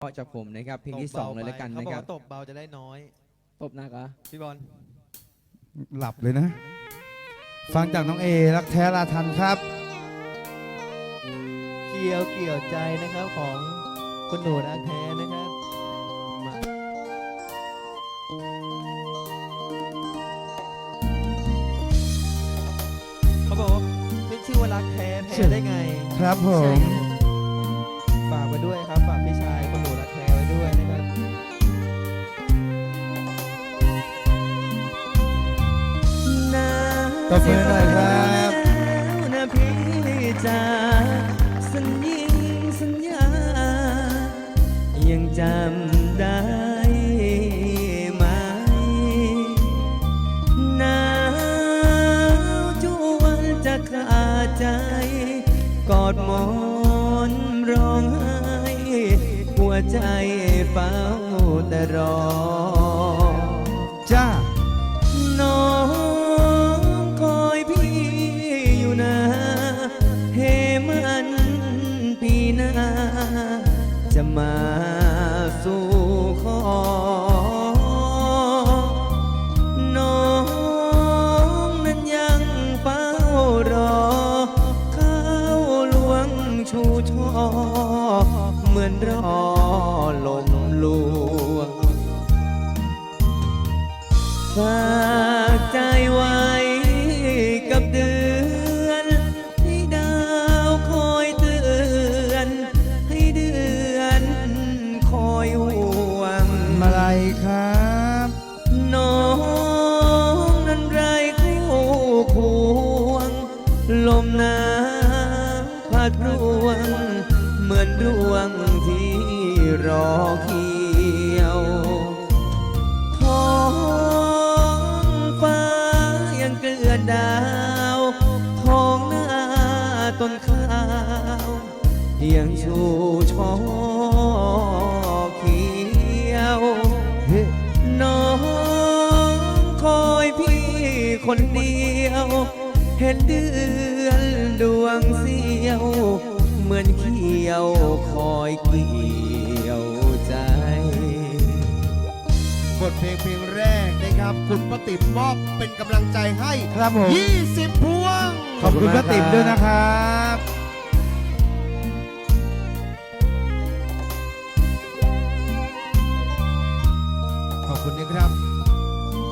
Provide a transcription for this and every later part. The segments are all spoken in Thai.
เพราะจากผมนะครับเพลงที่สองเลยแล้วกันเขานะบอกครับว่าตบเบาจะได้น้อย ตบหนักเหรอพี่บอลหลับเลยนะ ฟังจากน้องเอรักแท้ลาทันครับ เกี่ยวเกี่ยวใจนะครับของคุณหนูรักแท้นะครับมาเขาบอกว่าไม่ชื่อว่ารักแท้แท้ได้ไง ครับผม ตบมือหน่อยครับนะพี่จ๋าสัญญิงสัญญา ยังจำได้ไหมหนาวจวนจะขาดใจ กอดหมอนร้องไห้ หัวใจเฝ้าแต่รอ อนรอลมลวงฟ้า อเขียวเฮ้น้องคอยพี่คนเดียว เห็นเดือนดวงเสียว เหมือนเขียวคอยเกี่ยวใจ บทเพลงเพลงแรกนะครับ คุณป้าติ๋มมอบเป็นกำลังใจให้ครับผม 20 พวง ขอบคุณป้าติ๋มด้วยนะครับ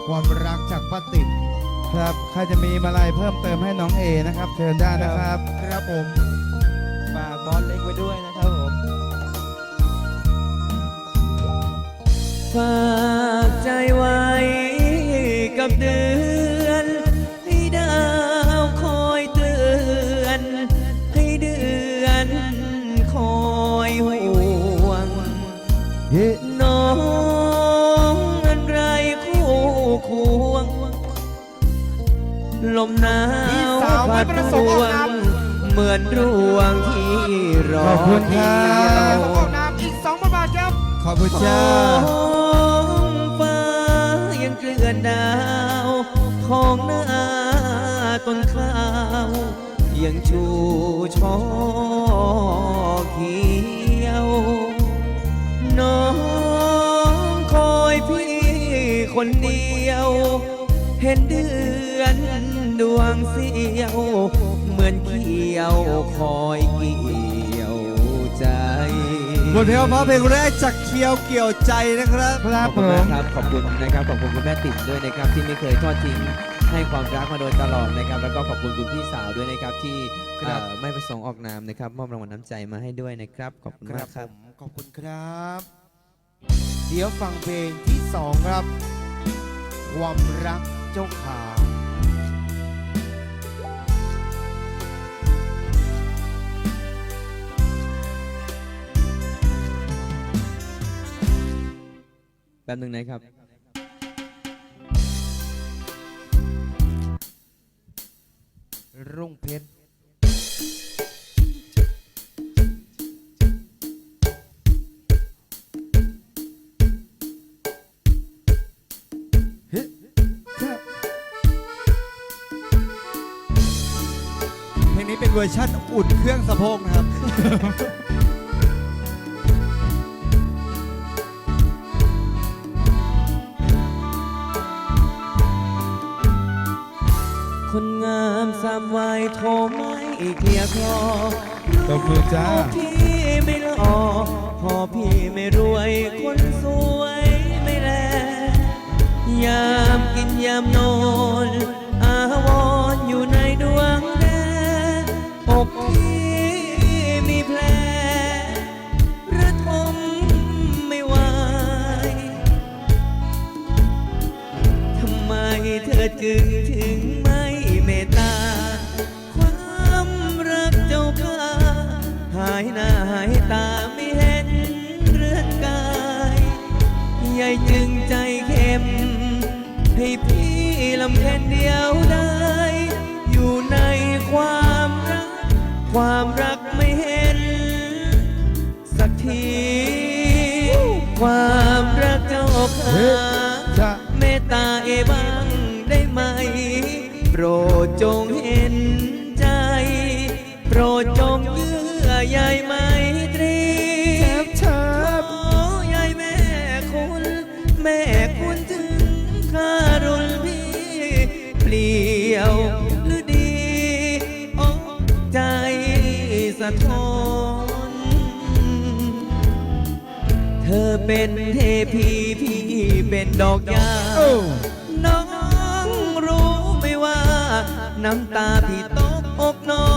ความรักจากป้าติ๋มครับใครจะมีมาลัยเพิ่มเติมให้น้องเอนะครับเชิญได้นะครับ ครับผมฝากบอลเล็กไว้ด้วยนะครับผมฝากใจไว้กับเดือน รอขอบคุณครับเที่ยวออกน้ำอีก2บาทครับ ขอบคุณจ้าฟ้ายังเกลื่อนดาว ของหน้าต้นข้าวยังชูช่อเขียว น้องคอยพี่คนเดียว เห็นเดือนดวงเสียว เหมือนเขียวคอยเกี่ยว บทเพลงเพราะเพลงแรกจากเคียวเกี่ยวใจนะครับ ครัขบอบผคุณมากมครับ ขอบคุณนะครับ ขอบคุณคุณแม่ติ๋มด้วยนะครับ ที่ไม่เคยทอดทิ้งให้ความรักมาโดยตลอดนะครับ แล้วก็ขอบคุณคุณพี่สาวด้วยนะครับที่ครับ เอ่อไม่ประสงค์ออกนามนะครับมอบรางวัลน้ำใจมาให้ด้วยนะครับ ขอบคุณคมารักบคผรับ มขอบคุณครับ เดี๋ยวฟังเพลงที่2ครับ ความรักเจ้าขา ป๊บหนึงนะครับ รุ่งเพชรเพลงนี้เป็นเวอร์ชั่นอุ่นเครื่องสะโพกนะครับามสามวัยโทรไม่เคลียร์คอตบมือจ้าพี่ไม่หล่อพอพี่ไม่รวยคนสวยไม่แล ยามกินยามนอนอาวรณ์อยู่ในดวงแดงอกพี่มีแผลระทมไม่ไหว ทำไมเธอจึงะท้อน เธอเป็นเทพีพี่เป็นดอกยาโอ้น้องรู้ไหมว่า น้ำตาพี่ตกอกน้อ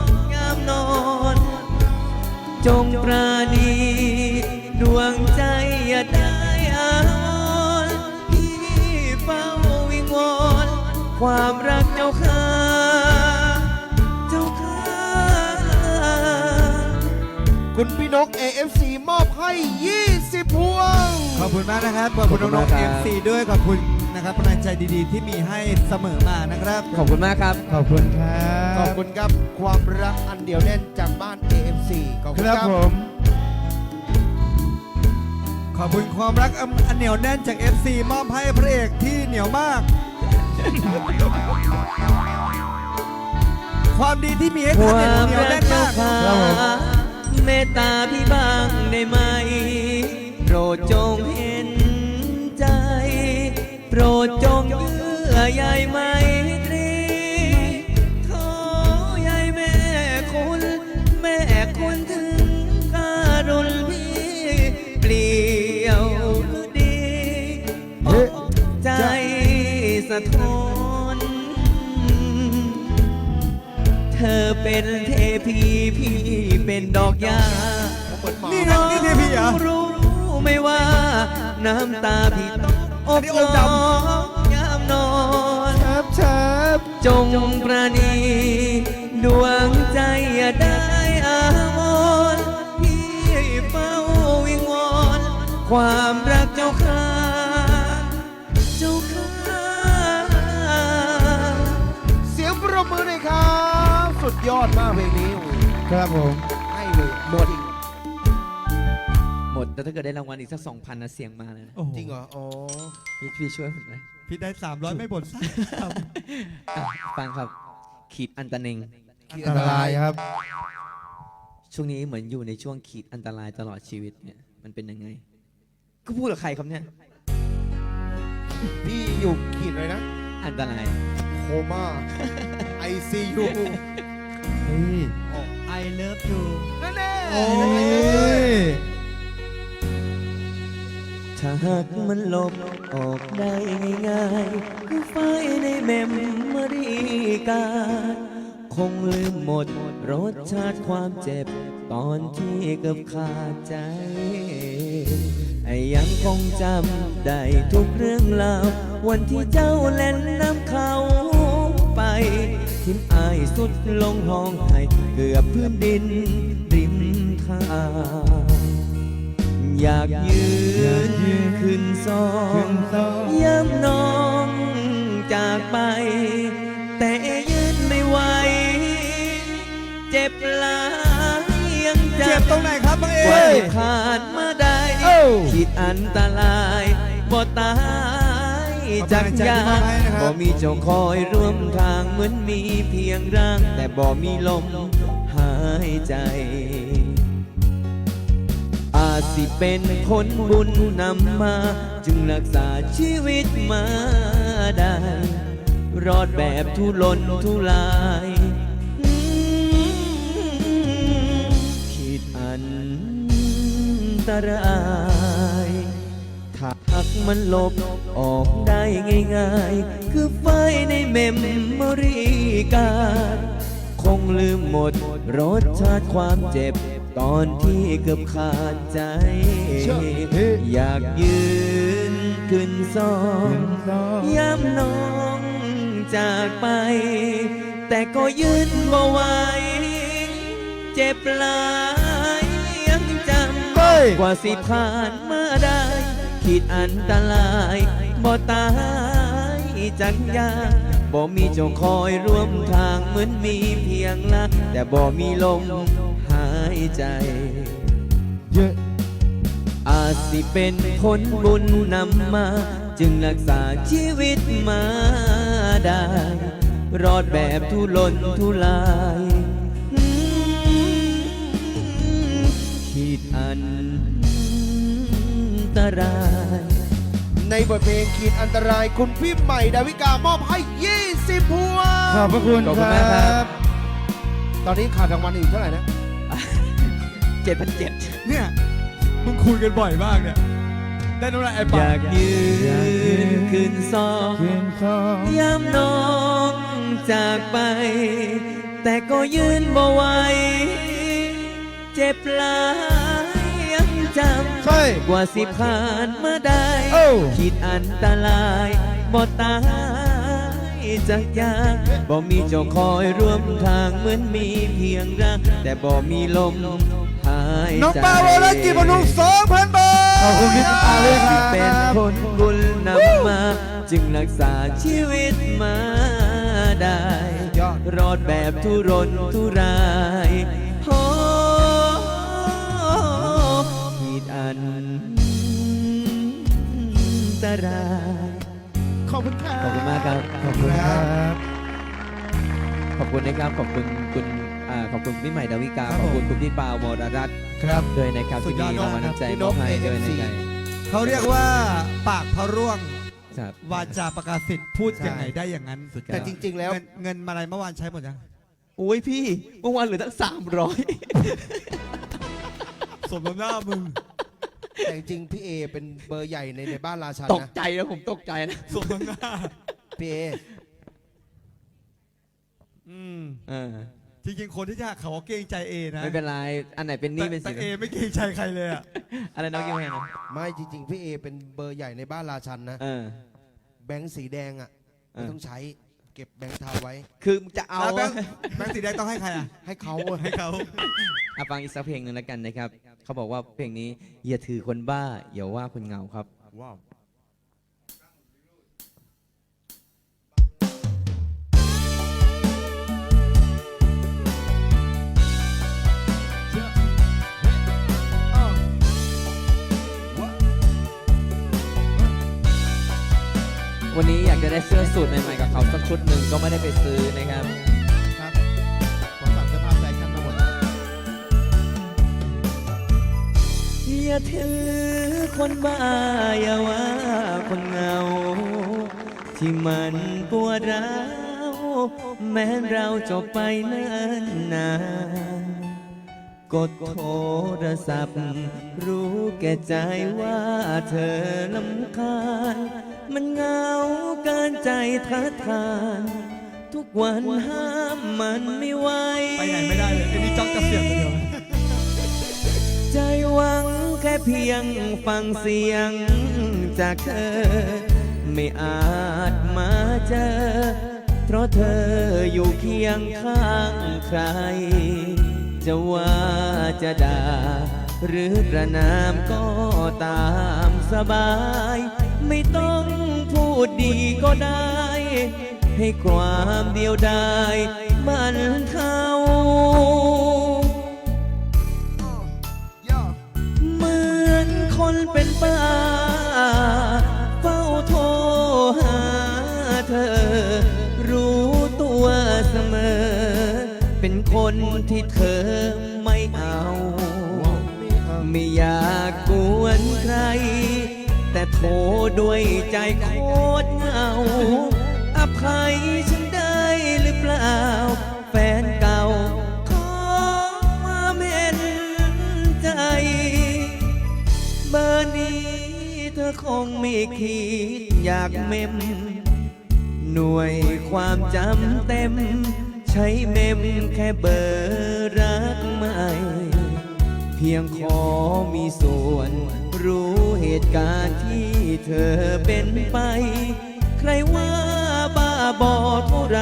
งยามนอน จงปราณีดวงใจอย่าได้อาวรณ์พี่เฝ้าวิงวอนความรัก คุณพี่นก AFC มอบให้ 20 พวง ขอบคุณมากนะครับ ขอบคุณขอบคุณน้องมากๆครับ MC ด้วยขอบคุณนะครับกำลังใจดีๆ ที่มีให้เสมอมานะครับ ขอบคุณมากครับ ขอบคุณครับขอบคุณครับ ความรักอันเดียวแน่นจากบ้าน AFC ขอบคุคณรับครับ ผม ขอบคุณความรักอันเหนียวแน่นจาก FC มอบให้พระเอกที่เหนียวมาก ความดีที่มีให้คท่านวาเนี่ยมเหนียวรัแน่กนเจ้ามาก ค่ะครับผม เมตตาพี่บ้างได้ไหม โปรดจงเห็นใจ โปรดจงเยื่อใยไมตรีขอยายแม่คุณ แม่คุณถึงการุณพี่เปลี่ยวหรือดีอกใจสะท้อน อเป็นเทพีพี่เป็นดอกยาเหมือนหมานี่ไงนี่เทพีเหรอรู้ไหม่ว่า น้ำตาพี่ต้องออับนนี้องค์ดน้องยามนอนเชิบเชิบจงประนีดวงใจอย่าได้อาวรณ์พี่เฝ้าวิงวอนความรักเจ้าค่า ยอดมากเพลงนี้โอ้โหครับผม ให้เลยหมดหมด แต่ถ้าเกิดได้รางวัลอีกสักสองพันนะเสียงมาเลยนะโอ้โหจริงเหรอ อ๋อ พี่พี่ช่วยผมไหมพี่ได้ 300 ไม่บ่นสักคอะฟังครับ ขีดอันตรเนงำอันตรายครับ ช่วงนี้เหมือนอยู่ในช่วงขีดอันตรายตลอดชีวิตเนี่ย มันเป็นยังไง ก็พูดกับใครครับเนี่ย พี่อยู่ขีดเลยนะ อันตราย โคม่า ICU เฮ้ย I love you นั่นแน่โอ้ย ถ้าหากมันลบออกได้ง่ายๆคือไฟในเมมโมรีการดคงลืมหมดรสชาติความเจ็บ ตอนที่เกือบขาดใจ ไอ้ยังคงจำได้ทุกเรื่องราววันที่เจ้าเล่นน้ำเขาไป สุดลงห้องให้เกือบพื้นดินริมทางอยากยืนขึ้นซอขึ้งนซองย้ำน้องจากไป แต่ยืนไม่ไหวเจ็บหลายยังจำเจ็บตรงไหนครับบังเอว่าที่ผ่านมาได้เอ้าคิดอันตรายบ่ตาย จากยาขอบคุณใจที่มอบให้นะครับบ่มีเจ้าคอยร่วมทางเหมือนมีเพียงร่าง แต่บ่มีลมหายใจ อาจสิเป็นผลบุญนำมา จึงรักษาชีวิตมาได้ รอดแบบทุรนทุรายอืมขีดอันตราย ถ้าหักมันลบออกได้ง่ายๆ คือไฟในเมมโมรีการดคงลืมหมดรสชาติความเจ็บ ตอนที่เกือบขาดใจ อยากยืนขึ้นซองย้ำน้องจากไป แต่ก็ยืนบ่ไหวเจ็บหลายยังจำเฮ้ยกว่าสิผ่านมาได้ คิดอันตรายบ่ตายจักอยางบ่มีเจ้าคอยร่วมทางเหมือนมีเพียงละแต่บ่มีลมหายใจเยอะอาจสิเป็นผลบุญนำมา จึงรักษาชีวิตมาได้ รอดแบบทุรนทุรายอืมขีดอัน ตราย ในบทเพลงขีดอันตรายคุณพี่ใหม่ดาวิกามอบให้ 20 พวงขอบพระคุณขอบคคุณรัมากครับ บ ตอนนี้ขาดรางวัลอีกเท่าไหร่นะ เจ็ดพันเจ็ด เนี่ยมึงคุยกันบ่อยมากเนี่ย ได้น้ำลายไอ้อปายากยืนขึ้นซองเพียงสองย้ำน้องจากไป แต่ก็ยืนบ่ไหวเจ็บหลายยัง จำใช่กว่าสิผ่านมาได้โอ้คิดอันตรายบ่ตายจากยางบ่มีเจ้าคอยร่วมทางเหมือนมีเพียงรักแต่บ่มีลมหายใจ น้องปาวและกิบนุงสองพันบาท ขอบคุณพี่ปาเลยครัที่เป็นบผลบุญนำมา จึงรักษาชีวิตมาได้ ยอด รอดแบบทุรนทุราย นตรายขอบคุณครับขอบคุณมากครับ ขอบคุณครับ ขอบคุณนะครับ ขอบคุณคุณอ่าขอบคุณพี่ใหม่ดาวิกา ครับขอบคุณผม คุณพี่ปาวมรรัตน์ครับ ด้วยนะครับสุที่ดยอดมีรางวัลมากครับน้ำใจพี่มนอกบให้ด้วย AFC นะครับเขาเรียกว่าปากพระร่วง ครับ วาจาประกาศสิทธิ์พูดใช่ ยังไงได้อย่างนั้นแต่จริง ๆ แล้ว เงินเงินมาอะไรเมื่อวานใช้หมดยังโอ้ยพี่เมื่อวานเหลือตั้งสามร้อยสมน้ำหน้ามึง แต่จริงๆพี่เอเป็นเบอร์ใหญ่ในในบ้านราชันตกนะใจนะผมตกใจนะสมน้ำหน้าพี่เออืมเออจริงๆคนที่จะเขาเกรงใจเอนะไม่เป็นไร อันไหนเป็นหนี้เป็นแต่สินแต่เอไม่เกรงใจใครเลยอะอะไรน้องกิมแพงนะไม่จริง ๆพี่เอเป็นเบอร์ใหญ่ในบ้านราชันนะเออ แบงค์สีแดงอะเออไม่ต้องใช้เก็บแบงค์เทาไว้ คือจะเอาแล้วแบอะงค์แบงค์สีแดงต้องให้ใครอะให้เขาอะให้เขา อะฟังอีกสักเพลงหนึ่งแล้วกันนะครับ เขาบอกว่าเพลงนี้อย่าถือคนบ้าอย่าว่าคนเหงาครับ ว้าววันนี้อยากจะได้เสื้อสูทใหม่ๆกับเขาสักชุดหนึ่งก็ไม่ได้ไปซื้อนะครับครับ อย่าถือคนบ้าอย่าว่าคนเหงา ที่มันปวดร้าวแม้เราจบไปเนิ่นนานกดโทรศัพท์ รู้แก่ใจว่าเธอลำคาญ มันเหงาเกินใจท้าทาน ทุกวันห้ามมันไม่ไหวไปไหนไม่ได้เลยไอ้นี่จ้องจะเสียบอย่างเดียวใจหวังแค่เพียงฟังเสียงจากเธอ ไม่อาจมาเจอ เพราะเธออยู่เคียงข้างใคร จะว่าจะด่า หรือประนามก็ตามสบาย ไม่ต้องพูดดีก็ได้ ให้ความเดียวดายมันเท่า ป้าเฝ้าโทรหาเธอ รู้ตัวเสมอ เป็นคนที่เธอไม่เอา ไม่อยากกวนใคร แต่โทรด้วยใจโคตรเหงาอภัยฉันได้หรือเปล่า คงไม่คิดอยากเมม หน่วยความจำเต็ม ใช้เมมแค่เบอร์รักไม่ เพียงขอมีส่วน รู้เหตุการณ์ที่เธอเป็นไป ใครว่าบ้าบอเท่าไร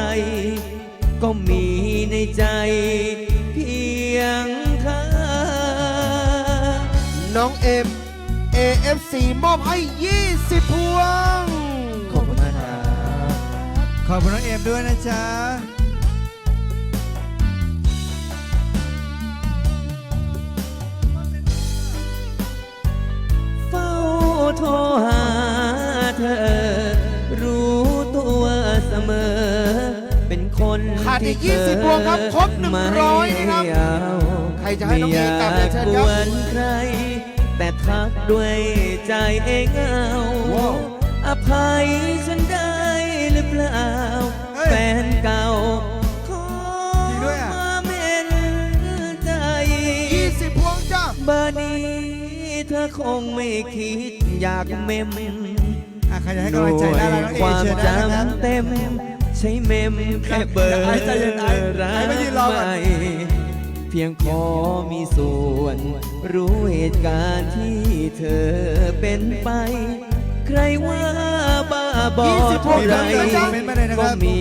ก็มีในใจ เพียงเธอน้องเอ็ม AFC มอบให้ 20 พวง ขอบคุณมากครับ ขอบคุณน้องเอมด้วยนะจ๊ะ เฝ้าโทรหาเธอ รู้ตัวเสมอ เป็นคนขาดอีกที่20พวงครับครบไม่100นะครับเอาใครจะให้น้องเอกลับเรียนเชิญครับ ไม่อยากกวนใคร แต่ทักด้วยใจเองเอาว้าวอภัยฉันได้หรือเปล่าเฮ้ยแฟนเก่าขอจริงด้วยอะความเห็นใจ20พวงจ้าเบอร์นี้เธอคงไม่คิดอยากเมมอะใครจะให้กำลังใจได้แล้วน้องเอความเชิญได้นะครับจำเต็มใช้เมมแค่เบอร์ไอ้ใจเย็นไอ้ไอ้ไม่ยืนรอก่อนไม่ เพียงขอมีส่วน รู้เหตุการณ์ที่เธอเป็นไป ใครว่าบ้าบอ20พวงเท่าไหรเชิญเลยจ้ะเม้นมาเลยนะคก็รับมี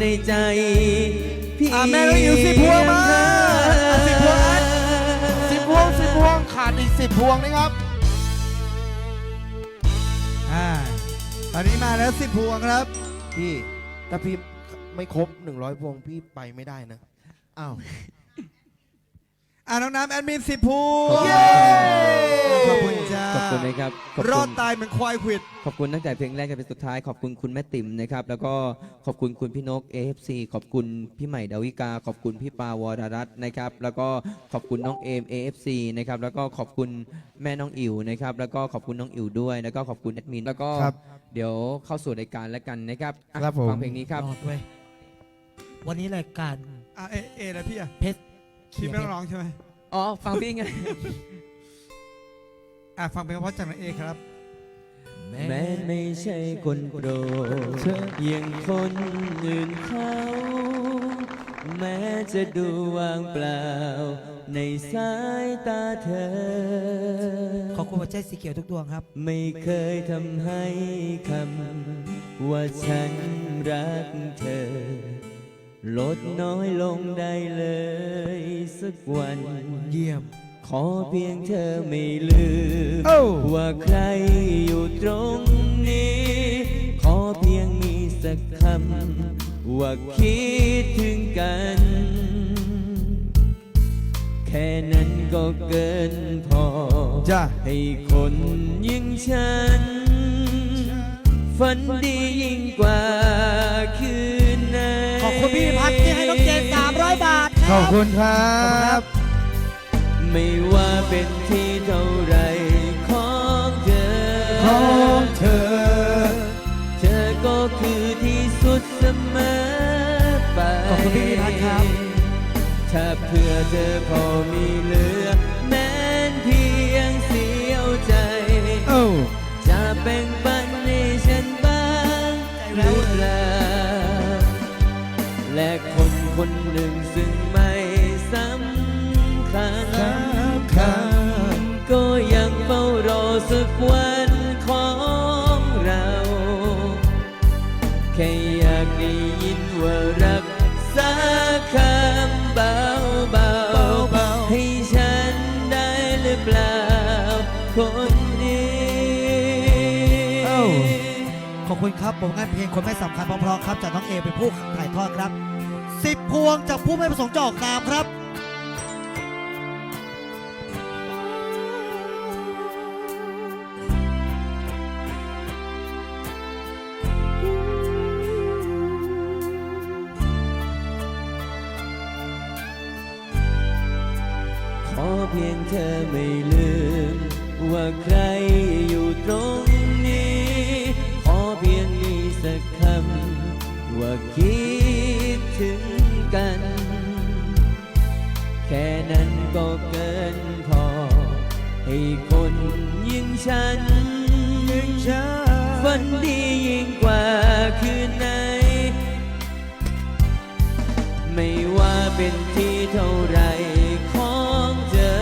ในใจพี่อะแม่น้องอิ๋ว10พวงมาอะ10พวงอัน10พวง10พวงขาดอีก10พวงนะครับ อ่า ตอนนี้มาแล้วสิบพวงครับ พี่ถ้าพี่ไม่ครบ100พวงพี่ไปไม่ได้นะ อ้าว อ่าน้องน้ำแอดมินสิบพวงเย้ขอบคุณจ้าขอบคุณนะครับขอบรคุอดณตายเหมือนควายขวิด ขอบคุณตั้งแต่เพลงแรกจนเป็นสุดท้ายขอบคุณคุณแม่ติ๋มนะครับ แล้วก็ขอบคุณคุณพี่นก AFC ขอบคุณพี่ใหม่ดาวิกา ขอบคุณพี่ปาวรรัตน์นะครับ แล้วก็ขอบคุณน้องเอม AFC นะครับ แล้วก็ขอบคุณแม่น้องอิ๋วนะครับ แล้วก็ขอบคุณน้องอิ๋วด้วย แล้วก็ขอบคุณแอดมิน แล้วก็ครับเดี๋ยวเข้าสู่รายการแล้วกันนะครับอะครับผม ฟังเพลงนี้ครับ รอดเว้ยวันนี้รายการอะเอเอแล้วพี่อะเพชร พี่ไม่ต้องร้องใช่ไหมอ๋อ ฟังพี่ไง อะฟังเพลงเพราะจากน้องเอครับ แม้ไม่ใช่คนโปรดยังคนอื่นเขาแม้จะดูว่างเปล่า ในสายตาเธอ ขอบคุณหัวใจสีเขียวทุกดวงครับ ไม่เคยทำให้คำว่าฉันรักเธอ ลดน้อยลงได้เลยสักวันเยี่ยม ขอเพียงเธอไม่ลืมโอ้ว่าใครอยู่ตรงนี้ ขอเพียงมีสักคำ ว่าคิดถึงกัน แค่นั้นก็เกินพอจ้ะให้คนยิ่งฉัน ฝันดียิ่งกว่าคืนไหนขอบคุณ พี่พิพัฒน์ที่ให้น้องเจน300บาทคขรัอบบคุณครับ ไม่ว่าเป็นที่เท่าไรของเธอ ของเธอ เธอก็คือที่สุดเสมอไปขอบคุณพี่พิพัฒน์ครับ ถ้าเพื่อเธอพอมีเหลือ อบคุณครับผมงานเพลงคนไม่สำคัญเพราะๆครับจากน้องเอเป็นผู้ถ่ายทอดครับสิบพวงจากผู้ไม่ประสงค์จะออกนามครับ ยิ่งกว่าคืนไหน ไม่ว่าเป็นที่เท่าไรของเธอ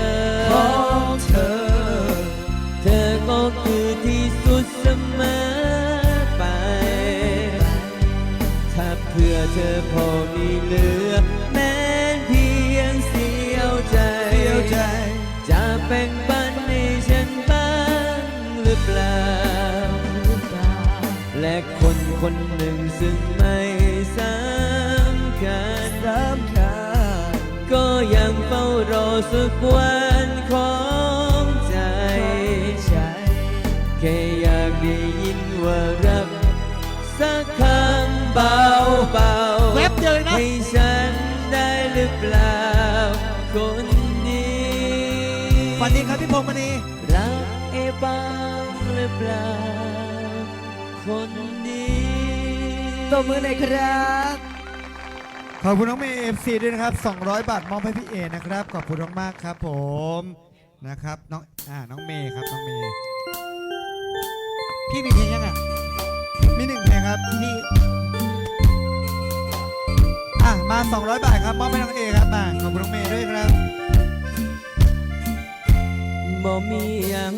ของเธอ เธอก็คือที่สุดเสมอไป ถ้าเพื่อเธอพอมีเหลือ ซึ่งไม่สำคัญสำคัญก็ยังเฝ้ารอสักวันของใจ แค่อยากได้ยินว่ารัก สักคำเบาเบาๆแวบเดียวเลยนะ ให้ฉันได้หรือเปล่าคนนี้ สวัสดีครับพี่พงษ์มณี ตบมือหน่อยครับ ขอบคุณน้องเมย์เอฟซีด้วยนะครับ 200 บาทมอบให้พี่เอนะครับ ขอบคุณมากๆครับ ผมนะครับน้องอ่าน้องเมย์ครับน้องเมย์พี่มีเพลงยังอะมีหนึ่งเพลงครับพี่อะมา 200 บาทครับมอบให้น้องเอครับมาขอบคุณน้องเมย์ด้วยครับบ่มีหยัง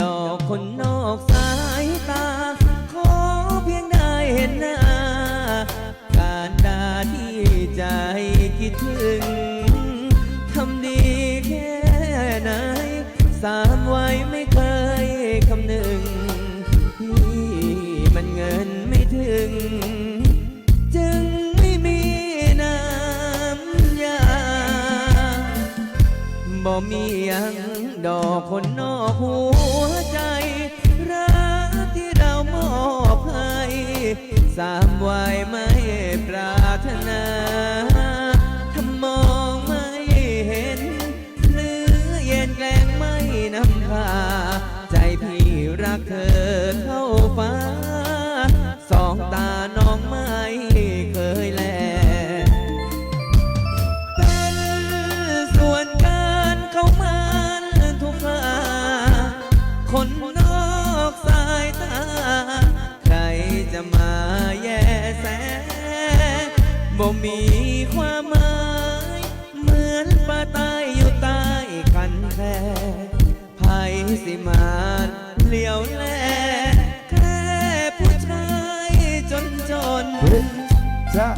ดอกคนนอกสายตา ขอเพียงได้ เห็นหน้า การดาที่ใจคิดถึง ทำดีแค่ไหน สามไว้ไม่เคยคำหนึ่งที่มันเงินไม่ถึง จึงไม่มีน้ำยา บ่มียังดอกคนนอกหัว สามไว้ไม่ปรารถนาถ้ามองไม่เห็นหรือเย็นแกล้งไม่นำพา ใจพี่รักเธอเท่าฟ้า บ่มีความหมาย เหมือนปลาตายอยู่ใต้คันแค่ไผสิมาเลี้ยวแลแค่ผู้ชายจนจนจะ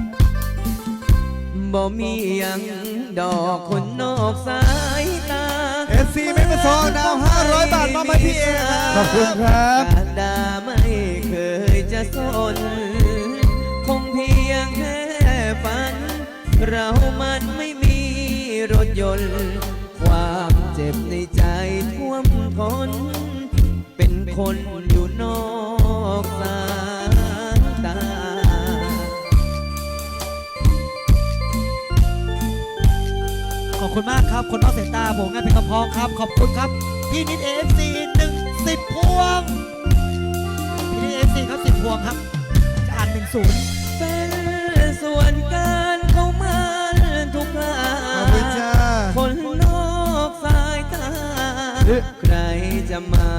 บ่มีหยังดอกคนนอกสายตา FC ไม่ประสงค์ดาว500 บาทมอบให้พี่เอครับ ขอบคุณครับ การด่าไม่เคยจะสน เรามันไม่มีรถยนต์ ความเจ็บในใจท่วมทนเป็นคนอยู่นอกสายตา ขอบคุณมากครับ คนนอกสายตาผมงานเป็นกระพองครับ ขอบคุณครับ พี่นิดเอฟซีหนึ่งสิบพวง พี่นิดเอฟซีครับสิบพวงครับ จะอ่านหนึ่งศูนย์เป็นส่วนการเข้ามา ใครจะมา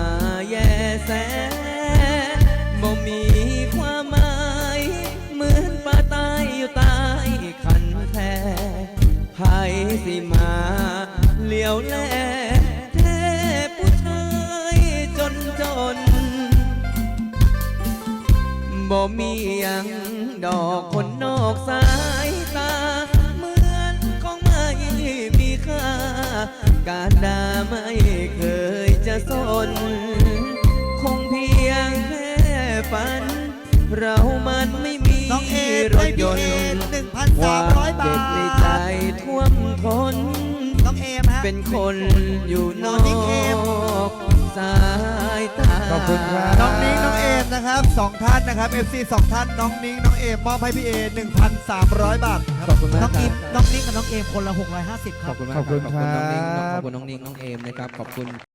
แย่แสบ่มีความหมายเหมือนปลาตายอยู่ใต้คันแท้ไผสิมาเลี้ยวแลแท้ผู้ชายจนจนบ่มียังดอกคนนอกสาย การด่าไม่เคยจะสน คงเพียงแค่ฝัน เรามันไม่มีน้องเอรให้ถยพี่นเอต์หนึ่งพันควาสามมร้อยบาเจ็บทในใจท่วมทนน้องเอมฮะเป็นคนอยู่นอน้องนิ้งเอมกสายตาขอบคุณครับน้องนิ้งน้องเอมนะครับสองท่านนะครับ FC สองท่านน้องนิ้งน้องเอมมอบให้พี่เอ1,300 บาทครับขอบคุณมากน้องคอิรัมบน้องนิ้งกับน้องเอมคนละหกร้อยห้าสิบคขรัอบ บคุณมากขอบคุณขอบคุณน้องนิ้งครับขอบคุณน้องนิ้งน้องเอมนะครับขอบคุณ